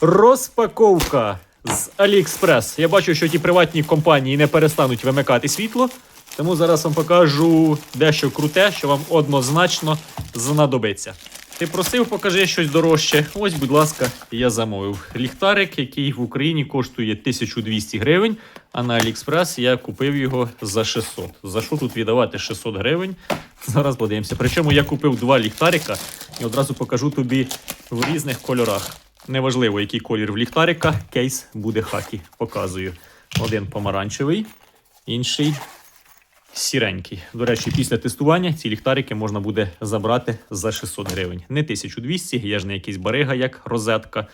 Розпаковка з AliExpress. Я бачу, що ті приватні компанії не перестануть вимикати світло. Тому зараз вам покажу дещо круте, що вам однозначно знадобиться. Ти просив, покажи щось дорожче. Ось, будь ласка, я замовив. Ліхтарик, який в Україні коштує 1200 гривень, а на AliExpress я купив його за 600. За що тут віддавати 600 гривень? Зараз подивимося. Причому я купив два ліхтарика і одразу покажу тобі в різних кольорах. Неважливо, який колір в ліхтарика, кейс буде хакі. Показую. Один помаранчевий, інший сіренький. До речі, після тестування ці ліхтарики можна буде забрати за 600 гривень. Не 1200, я ж не якийсь барига, як розетка.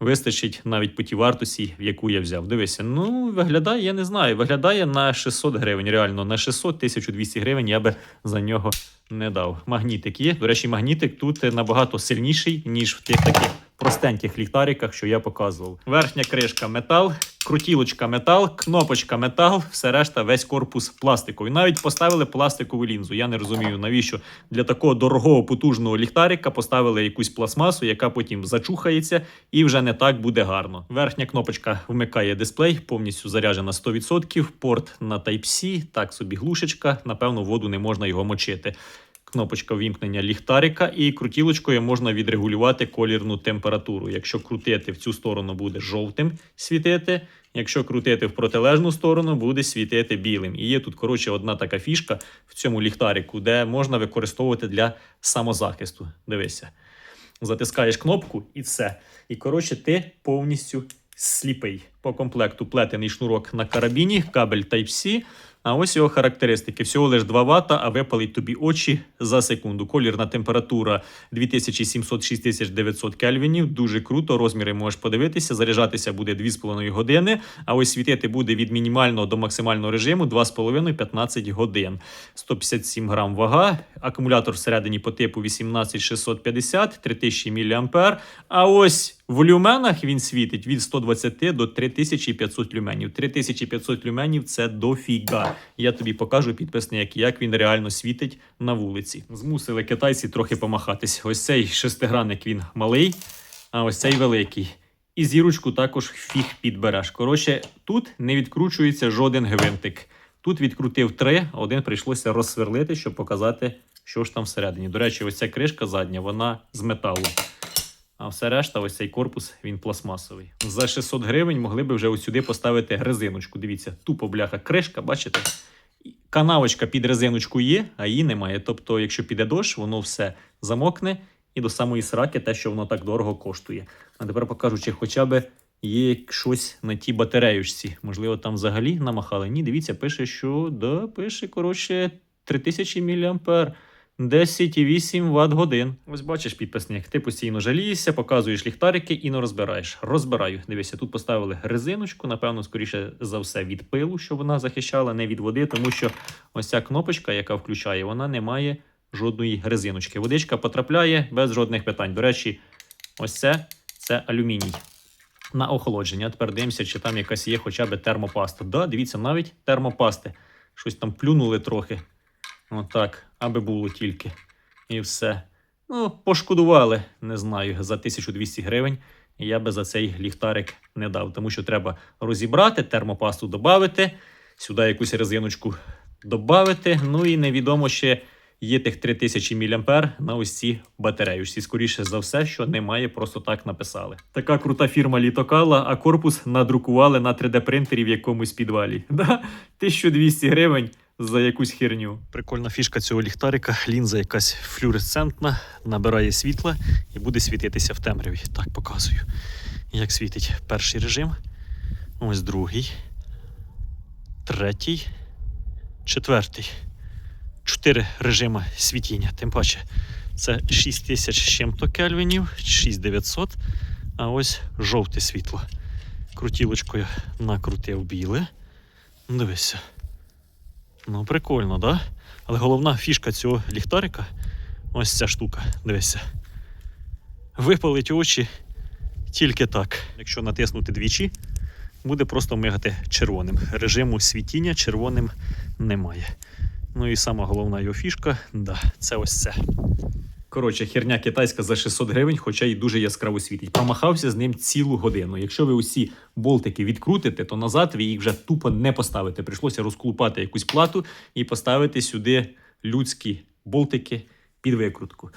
Вистачить навіть по тій вартості, в яку я взяв. Дивися, ну виглядає, я не знаю. Виглядає на 600 гривень. Реально, на 600 1200 гривень я би за нього не дав. Магнітик є. До речі, магнітик тут набагато сильніший, ніж в тих таких простеньких ліхтариках, що я показував. Верхня кришка метал, крутілочка метал, кнопочка метал, все решта, весь корпус пластиковий. Навіть поставили пластикову лінзу. Я не розумію, навіщо для такого дорогого потужного ліхтарика поставили якусь пластмасу, яка потім зачухається і вже не так буде гарно. Верхня кнопочка вмикає дисплей, повністю заряджена 100%, порт на Type-C, так собі глушечка. Напевно, воду не можна його мочити. Кнопочка вімкнення ліхтарика, і крутілочкою можна відрегулювати колірну температуру. Якщо крутити в цю сторону, буде жовтим світити. Якщо крутити в протилежну сторону, буде світити білим. І є тут, коротше, одна така фішка в цьому ліхтарику, де можна використовувати для самозахисту. Дивися. Затискаєш кнопку і все. І коротше, ти повністю сліпий. По комплекту плетений шнурок на карабіні, кабель Type-C. А ось його характеристики. Всього лиш 2 Вт, а випалить тобі очі за секунду. Колірна температура 2700-6900 кельвінів. Дуже круто. Розміри можеш подивитися. Заряджатися буде 2,5 години. А ось світити буде від мінімального до максимального режиму 2,5-15 годин. 157 грам вага. Акумулятор всередині по типу 18650, 3000 мА. А ось в люменах він світить від 120 до 3500 люменів. 3500 люменів це дофіга. Я тобі покажу підписник, як він реально світить на вулиці. Змусили китайці трохи помахатись. Ось цей шестигранник він малий, а ось цей великий. І зірочку також фіг підбереш. Коротше, тут не відкручується жоден гвинтик. Тут відкрутив три, один прийшлося розсверлити, щоб показати, що ж там всередині. До речі, ось ця кришка задня, вона з металу. А все решта, ось цей корпус, він пластмасовий. За 600 гривень могли би вже сюди поставити резиночку. Дивіться, тупо бляха кришка, бачите? Канавочка під резиночку є, а її немає. Тобто, якщо піде дощ, воно все замокне і до самої сраки те, що воно так дорого коштує. А тепер покажу, чи хоча б є щось на тій батареючці. Можливо, там взагалі намахали. Ні, дивіться, пише, що да, пише, коротше, 3000 мА. 10,8 Вт годин. Ось бачиш, підписник, ти постійно жалієшся, показуєш ліхтарики і не розбираєш. Розбираю. Дивися, тут поставили резиночку, напевно, скоріше за все від пилу, щоб вона захищала, не від води, тому що ось ця кнопочка, яка включає, вона не має жодної резиночки. Водичка потрапляє без жодних питань. До речі, ось це це алюміній. На охолодження. Тепер дивимося, чи там якась є хоча б термопаста. Да, дивіться, навіть термопасти. Щось там плюнули трохи. Отак, аби було тільки. І все. Ну, пошкодували, не знаю, за 1200 гривень. Я би за цей ліхтарик не дав, тому що треба розібрати, термопасту додати, сюди якусь резиночку додати. Ну і невідомо ще є тих 3000 мА на ось ці батареюшці. Скоріше за все, що немає, просто так написали. Така крута фірма літокала, а корпус надрукували на 3D-принтері в якомусь підвалі. Да? 1200 гривень за якусь херню. Прикольна фішка цього ліхтарика. Лінза якась флюоресцентна, набирає світла і буде світитися в темряві. Так показую. Як світить перший режим. Ось другий. Третій. Четвертий. Чотири режими світіння. Тим паче, це 6000 з чим-то кельвінів, 6900. А ось жовте світло. Крутілочкою накрутив біле. Дивися. Ну, прикольно, да? Але головна фішка цього ліхтарика ось ця штука. Дивися. Випалить очі тільки так. Якщо натиснути двічі, буде просто мигати червоним. Режиму світіння червоним немає. Ну і сама головна його фішка, да, це ось це. Коротше, херня китайська за 600 гривень, хоча й дуже яскраво світить. Промахався з ним цілу годину. Якщо ви усі болтики відкрутите, то назад ви їх вже тупо не поставите. Прийшлося розклупати якусь плату і поставити сюди людські болтики під викрутку.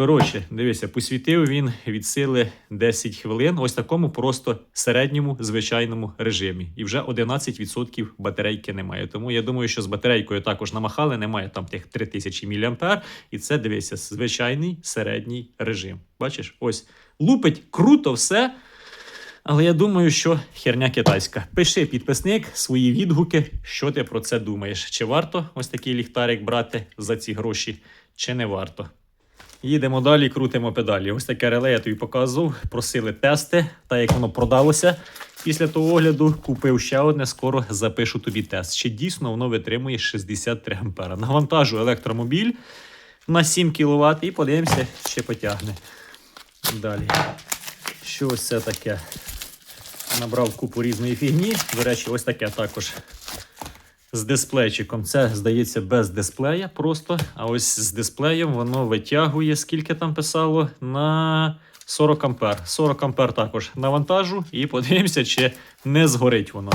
Коротше, дивися, посвітив він від сили 10 хвилин, ось такому просто середньому звичайному режимі. І вже 11% батарейки немає. Тому я думаю, що з батарейкою також намахали, немає там тих 3000 мА. І це дивися, звичайний середній режим. Бачиш, ось лупить круто все. Але я думаю, що херня китайська. Пиши підписник свої відгуки, що ти про це думаєш. Чи варто ось такий ліхтарик брати за ці гроші, чи не варто. Їдемо далі, крутимо педалі. Ось таке реле я тобі показував. Просили тести, та як воно продалося. Після того огляду купив ще одне, скоро запишу тобі тест. Чи дійсно воно витримує 63 ампера. Навантажу електромобіль на 7 кВт і подивимося, чи потягне. Далі. Що ось це таке? Набрав купу різної фігні. До речі, ось таке також з дисплейчиком. Це, здається, без дисплея просто. А ось з дисплеєм воно витягує, скільки там писало, на 40 ампер. 40 ампер також навантажу і подивимося, чи не згорить воно.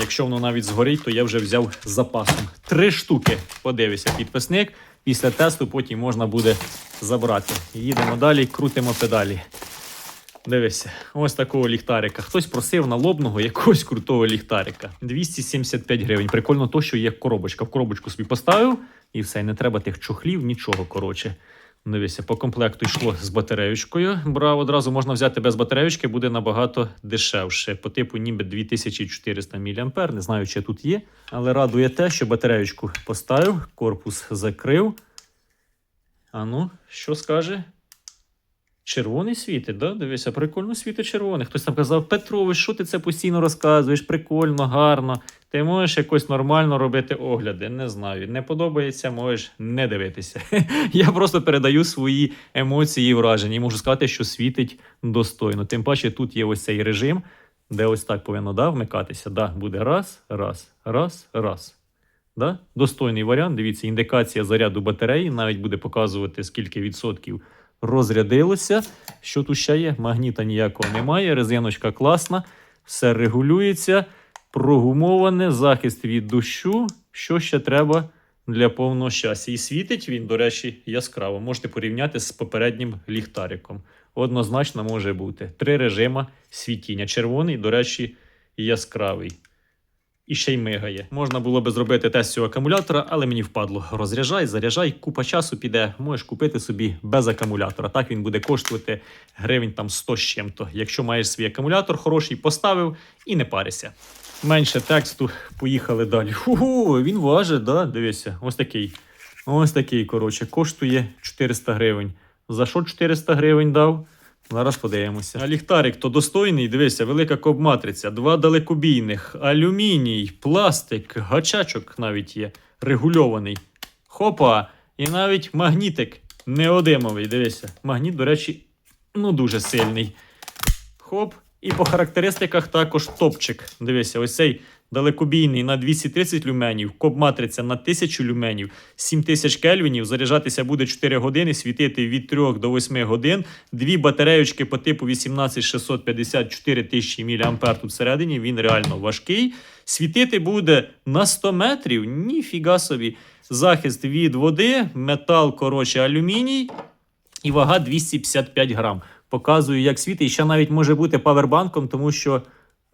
Якщо воно навіть згорить, то я вже взяв запасом. Три штуки. Подивися, підписник. Після тесту потім можна буде забрати. Їдемо далі, крутимо педалі. Дивися, ось такого ліхтарика. Хтось просив налобного якогось крутого ліхтарика. 275 гривень. Прикольно то, що є коробочка. В коробочку собі поставив і все, не треба тих чохлів, нічого коротше. Дивися, по комплекту йшло з батареючкою. Брав одразу можна взяти без батареючки, буде набагато дешевше. По типу ніби 2400 мА. Не знаю, чи тут є. Але радує те, що батареючку поставив, корпус закрив. А ну, що скаже? Червоний світить, да? Дивися, прикольно світить червоний. Хтось там казав, Петрович, що ти це постійно розказуєш? Прикольно, гарно. Ти можеш якось нормально робити огляди. Не знаю. Не подобається, можеш не дивитися. Я просто передаю свої емоції і враження. І можу сказати, що світить достойно. Тим паче тут є ось цей режим, де ось так повинно да, вмикатися. Да, буде раз, раз, раз, раз. Да? Достойний варіант. Дивіться, індикація заряду батареї навіть буде показувати, скільки відсотків розрядилося. Що тут ще є? Магніта ніякого немає. Резиночка класна, все регулюється, прогумоване, захист від дощу. Що ще треба для повного щастя? І світить він, до речі, яскраво. Можете порівняти з попереднім ліхтариком. Однозначно може бути. Три режима світіння. Червоний, до речі, яскравий. І ще й мигає. Можна було би зробити тест цього акумулятора, але мені впадло. Розряджай, заряджай, купа часу піде. Можеш купити собі без акумулятора. Так він буде коштувати гривень там 100 з чим-то. Якщо маєш свій акумулятор хороший, поставив і не парися. Менше тексту, поїхали далі. Ху-ху, він важить, да? Дивися, ось такий. Ось такий, коротше, коштує 400 гривень. За що 400 гривень дав? Зараз подивимося. А ліхтарик то достойний. Дивися, велика коб-матриця, два далекобійних, алюміній, пластик, гачачок навіть є, регульований. Хопа! І навіть магнітик неодимовий. Дивися. Магніт, до речі, ну дуже сильний. Хоп. І по характеристиках також топчик. Дивися, ось цей далекобійний на 230 люменів, коб-матриця на 1000 люменів, 7000 кельвінів, заряджатися буде 4 години, світити від 3 до 8 годин. Дві батареючки по типу 18650 4000 мА тут всередині, він реально важкий. Світити буде на 100 метрів, ніфіга собі. Захист від води, метал, коротше, алюміній і вага 255 грам. Показую, як світить. І ще навіть може бути павербанком, тому що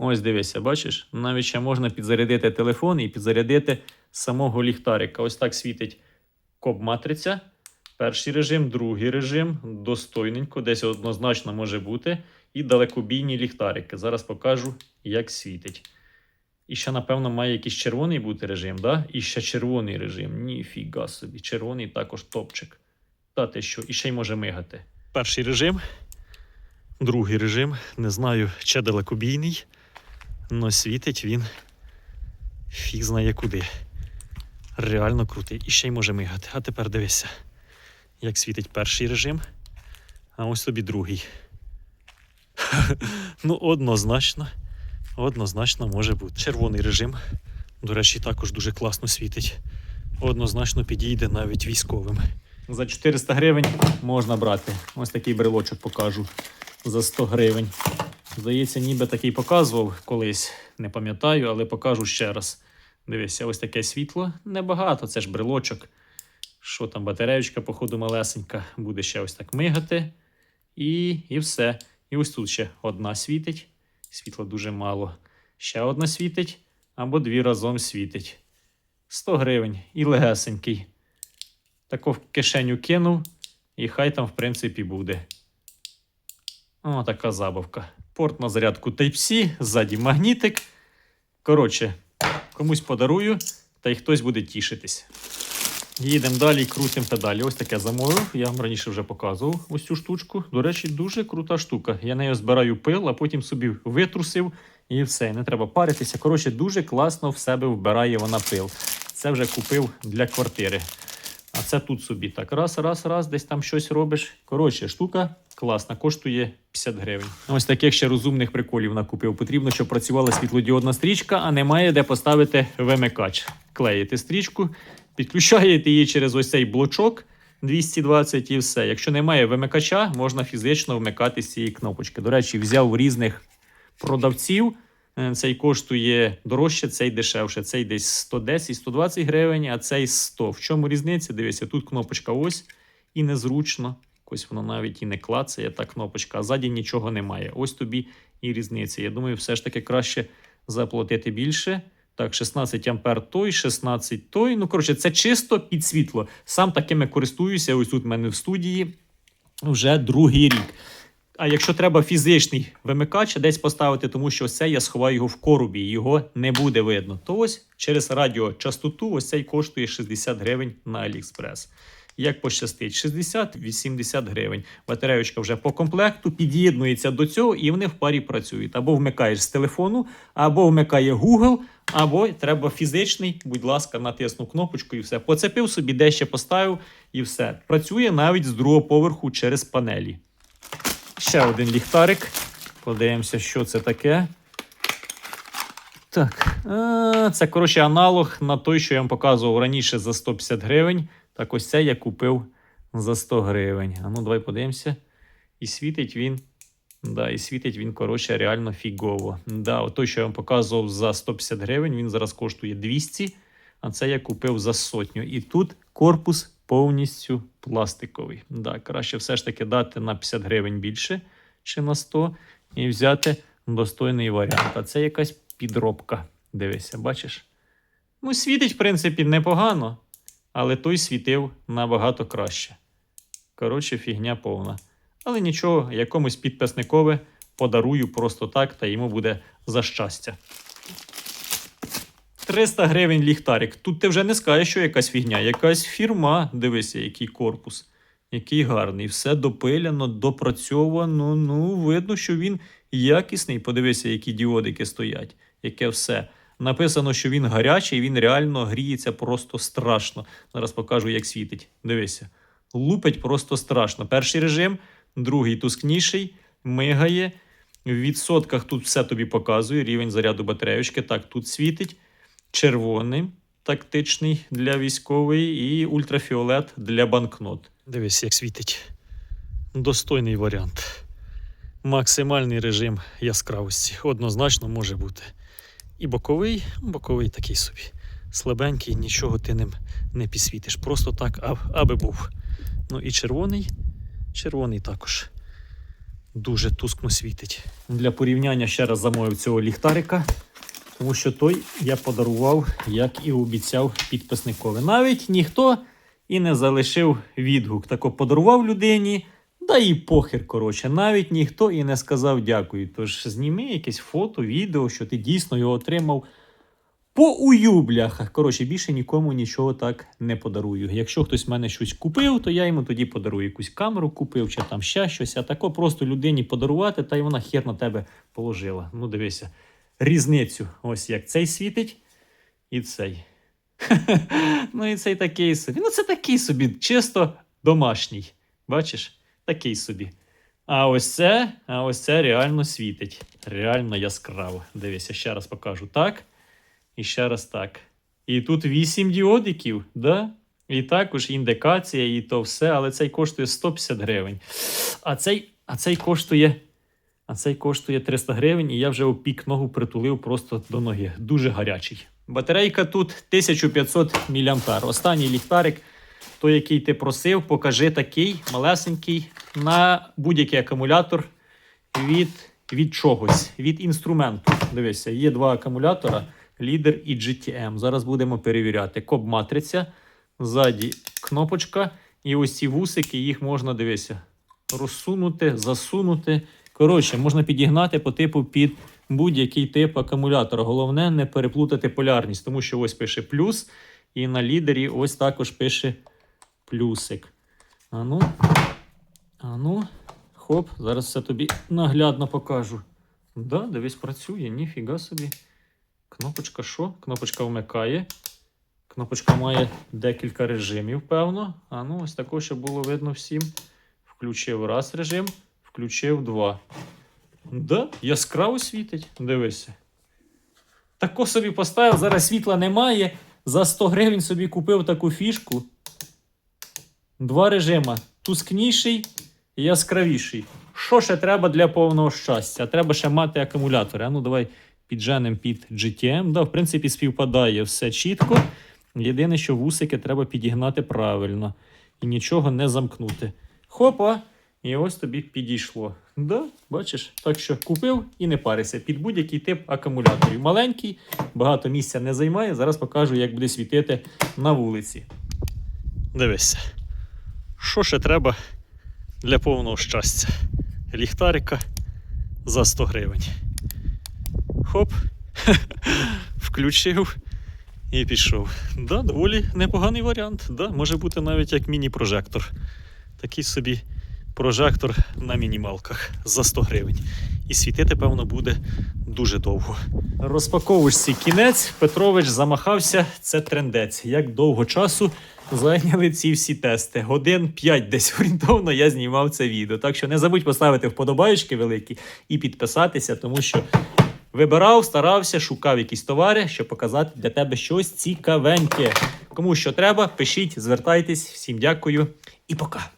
ось дивися, бачиш, навіть ще можна підзарядити телефон і підзарядити самого ліхтарика. Ось так світить коб-матриця. Перший режим, другий режим, достойненько, десь однозначно може бути. І далекобійні ліхтарики. Зараз покажу, як світить. І ще, напевно, має якийсь червоний бути режим, да? І ще червоний режим. Ніфіга собі. Червоний також топчик. Та ти що, і ще й може мигати. Перший режим, другий режим. Не знаю, чи далекобійний, але світить він фіг знає куди. Реально крутий. І ще й може мигати. А тепер дивися, як світить перший режим, а ось тобі другий. ну, однозначно, однозначно може бути. Червоний режим, до речі, також дуже класно світить. Однозначно підійде навіть військовим. За 400 гривень можна брати. Ось такий брелочок покажу за 100 гривень. Здається, ніби такий показував колись, не пам'ятаю, але покажу ще раз. Дивися, ось таке світло. Небагато, це ж брелочок. Що там, батареючка, походу, малесенька, буде ще ось так мигати. І, і все. І ось тут ще одна світить. Світла дуже мало. Ще одна світить, або дві разом світить. 100 гривень і легесенький. Тако в кишеню кинув, і хай там, в принципі, буде. О, така забавка. Порт на зарядку Type-C, ззаді магнітик. Коротше, комусь подарую, та й хтось буде тішитись. Їдемо далі, крутимо педалі. Ось таке замовив. Я вам раніше вже показував ось цю штучку. До речі, дуже крута штука. Я нею збираю пил, а потім собі витрусив і все. Не треба паритися. Коротше, дуже класно в себе вбирає вона пил. Це вже купив для квартири. А це тут собі так. Раз, раз, раз, десь там щось робиш. Коротше, штука класна, коштує 50 гривень. Ось таких ще розумних приколів накупив. Потрібно, щоб працювала світлодіодна стрічка, а немає де поставити вимикач. Клеїте стрічку, підключаєте її через ось цей блочок 220 і все. Якщо немає вимикача, можна фізично вмикати з цієї кнопочки. До речі, взяв різних продавців. Е, Цей коштує дорожче, цей дешевше. Цей десь 110-120 гривень, а цей 100. В чому різниця? Дивіться, тут кнопочка ось і незручно. Ось воно навіть і не клацає та кнопочка, а ззаді нічого немає. Ось тобі і різниця. Я думаю, все ж таки краще заплатити більше. Так, 16 ампер той, 16 той. Ну, коротше, це чисто під світло. Сам такими користуюся. Ось тут в мене в студії вже другий рік. А якщо треба фізичний вимикач десь поставити, тому що це я сховаю його в коробі, його не буде видно. То ось через радіочастоту ось цей коштує 60 гривень на AliExpress. Як пощастить, 60-80 гривень. Батареючка вже по комплекту під'єднується до цього, і вони в парі працюють. Або вмикаєш з телефону, або вмикає Google, або треба фізичний, будь ласка, натиснув кнопочку і все. Поцепив собі, дещо поставив, і все. Працює навіть з другого поверху через панелі. Ще один ліхтарик. Подивимося, що це таке. Так, а, це, коротше, аналог на той, що я вам показував раніше за 150 гривень. Так ось це я купив за 100 гривень. А ну, давай подивимося. І світить він. Да, і світить він, коротше, реально фігово. Да, той, що я вам показував за 150 гривень, він зараз коштує 200, а це я купив за сотню. І тут корпус повністю пластиковий. Да, краще все ж таки дати на 50 гривень більше, чи на 100, і взяти достойний варіант. А це якась підробка. Дивися, бачиш? Ну, світить, в принципі, непогано, але той світив набагато краще. Коротше, фігня повна. Але нічого, якомусь підписникове подарую просто так, та йому буде за щастя. 300 гривень ліхтарик. Тут ти вже не скажеш, що якась фігня, якась фірма. Дивися, який корпус, який гарний. Все допиляно, допрацьовано. Ну, видно, що він якісний. Подивися, які діодики стоять, яке все. Написано, що він гарячий, він реально гріється просто страшно. Зараз покажу, як світить. Дивися. Лупить просто страшно. Перший режим, другий тускніший, мигає. В відсотках тут все тобі показує. Рівень заряду батареючки. Так, тут світить. Червоний тактичний для військової і ультрафіолет для банкнот. Дивись, як світить. Достойний варіант. Максимальний режим яскравості. Однозначно може бути. І боковий, боковий такий собі. Слабенький, нічого ти ним не підсвітиш. Просто так, аби був. Ну і червоний. Червоний також дуже тускно світить. Для порівняння ще раз замовив цього ліхтарика, тому що той я подарував, як і обіцяв підписникові. Навіть ніхто і не залишив відгук. Тако подарував людині, да і похер, коротше. Навіть ніхто і не сказав дякую. Тож зніми якесь фото, відео, що ти дійсно його отримав. По ую, бляха. Коротше, більше нікому нічого так не подарую. Якщо хтось в мене щось купив, то я йому тоді подарую якусь камеру купив чи там ще щось, а тако просто людині подарувати, та й вона хер на тебе положила. Ну, дивися, різницю. Ось як цей світить і цей. ну і цей такий собі. Ну, це такий собі, чисто домашній. Бачиш? Такий собі. А ось це, а ось це реально світить. Реально яскраво. Дивися, ще раз покажу так. І ще раз так. І тут 8 діодиків, да? І також індикація, і то все, але цей коштує 150 гривень. А цей, а цей коштує. А цей коштує 300 гривень, і я вже опік ногу притулив просто до ноги. Дуже гарячий. Батарейка тут 1500 мА. Останній ліхтарик, той, який ти просив, покажи такий малесенький на будь-який акумулятор від, від чогось, від інструменту. Дивися, є два акумулятора: лідер і GTM. Зараз будемо перевіряти. Коб матриця, ззаді кнопочка, і ось ці вусики, їх можна дивися, розсунути, засунути. Коротше, можна підігнати по типу під будь-який тип акумулятора. Головне не переплутати полярність, тому що ось пише плюс, і на лідері ось також пише плюсик. Ану, ану, хоп, зараз все тобі наглядно покажу. Да, дивись, працює, ніфіга собі. Кнопочка що? Кнопочка вмикає. Кнопочка має декілька режимів, певно. А ну, ось також, щоб було видно всім. Включив раз режим, включив два. Да, яскраво світить. Дивися. Тако собі поставив, зараз світла немає. За 100 гривень собі купив таку фішку. Два режима: тускніший і яскравіший. Що ще треба для повного щастя? Треба ще мати акумулятори. А ну давай підженемо під GTM. Да, в принципі, співпадає все чітко. Єдине, що вусики треба підігнати правильно і нічого не замкнути. Хопа! І ось тобі підійшло. Да, бачиш? Так що купив і не парися під будь-який тип акумуляторів. Маленький, багато місця не займає. Зараз покажу, як буде світити на вулиці. Дивися. Що ще треба для повного щастя? Ліхтарика за 100 гривень. Хоп, включив і пішов. Да, доволі непоганий варіант. Да, може бути навіть як міні-прожектор. Такий собі прожектор на мінімалках за 100 гривень. І світити, певно, буде дуже довго. Розпаковуєшся кінець. Петрович замахався. Це трендець. Як довго часу зайняли ці всі тести? Годин 5 десь орієнтовно я знімав це відео. Так що не забудь поставити вподобаєчки великі і підписатися, тому що вибирав, старався, шукав якісь товари, щоб показати для тебе щось цікавеньке. Кому що треба, пишіть, звертайтесь. Всім дякую і пока.